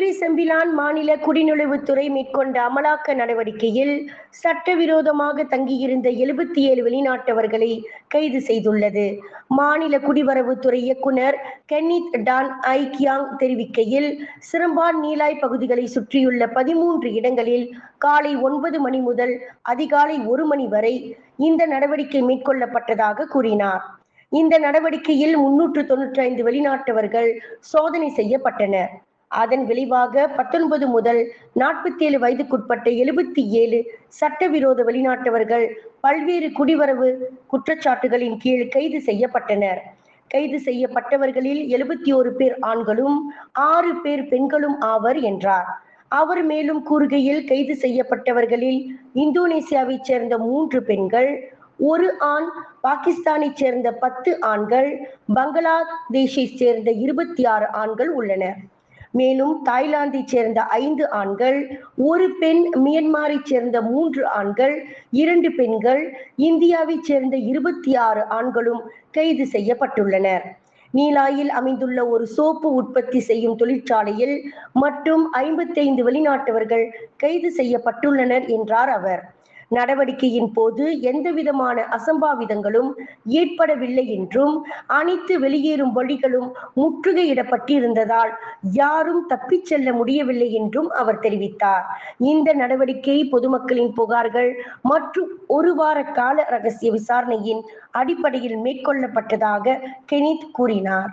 Sembilan மாநில குடிநுழைவுத்துறை மேற்கொண்ட அமலாக்க நடவடிக்கையில் சட்டவிரோதமாக தங்கியிருந்த எழுபத்தி ஏழு வெளிநாட்டவர்களை கைது செய்துள்ளது. மாநில குடிவரவுத்துறை இயக்குனர் கென்னித் டான் ஐ கியாங் தெரிவிக்கையில் சிறம்பான் நீலாய் பகுதிகளை சுற்றியுள்ள பதிமூன்று இடங்களில் காலை ஒன்பது மணி முதல் அதிகாலை ஒரு மணி வரை இந்த நடவடிக்கை மேற்கொள்ளப்பட்டதாக கூறினார். இந்த நடவடிக்கையில் முன்னூற்று தொன்னூற்றி ஐந்து வெளிநாட்டவர்கள் சோதனை செய்யப்பட்டனர். அதன் விளைவாக பத்தொன்பது முதல் நாற்பத்தி ஏழு வயதுக்குட்பட்ட எழுபத்தி ஏழு சட்டவிரோத வெளிநாட்டவர்கள் பல்வேறு குடிவரவு குற்றச்சாட்டுகளின் கீழ் கைது செய்யப்பட்டனர். கைது செய்யப்பட்டவர்களில் எழுபத்தி ஒரு பேர் ஆண்களும் ஆறு பேர் பெண்களும் ஆவர் என்றார். அவர் மேலும் கூறுகையில் கைது செய்யப்பட்டவர்களில் இந்தோனேசியாவைச் சேர்ந்த மூன்று பெண்கள் ஒரு ஆண் பாகிஸ்தானைச் சேர்ந்த பத்து ஆண்கள் பங்களாதேஷை சேர்ந்த இருபத்தி ஆறு ஆண்கள் உள்ளனர். மேலும் தாய்லாந்தை சேர்ந்த ஐந்து ஆண்கள் ஒரு பெண் மியன்மாரைச் சேர்ந்த மூன்று ஆண்கள் இரண்டு பெண்கள் இந்தியாவைச் சேர்ந்த இருபத்தி ஆறு ஆண்களும் கைது செய்யப்பட்டுள்ளனர். நீலாயில் அமைந்துள்ள ஒரு சோப்பு உற்பத்தி செய்யும் தொழிற்சாலையில் மற்றும் ஐம்பத்தைந்து வெளிநாட்டவர்கள் கைது செய்யப்பட்டுள்ளனர் என்றார் அவர். நடவடிக்கையின் போது எந்தவிதமான அசம்பாவிதங்களும் ஏற்படவில்லை என்றும் அனைத்து வெளியேறும் வழிகளும் முற்றுகையிடப்பட்டிருந்ததால் யாரும் தப்பிச் செல்ல முடியவில்லை என்றும் அவர் தெரிவித்தார். இந்த நடவடிக்கை பொதுமக்களின் புகார்கள் மற்றும் ஒரு வார கால ரகசிய விசாரணையின் அடிப்படையில் மேற்கொள்ளப்பட்டதாக கெனித் கூறினார்.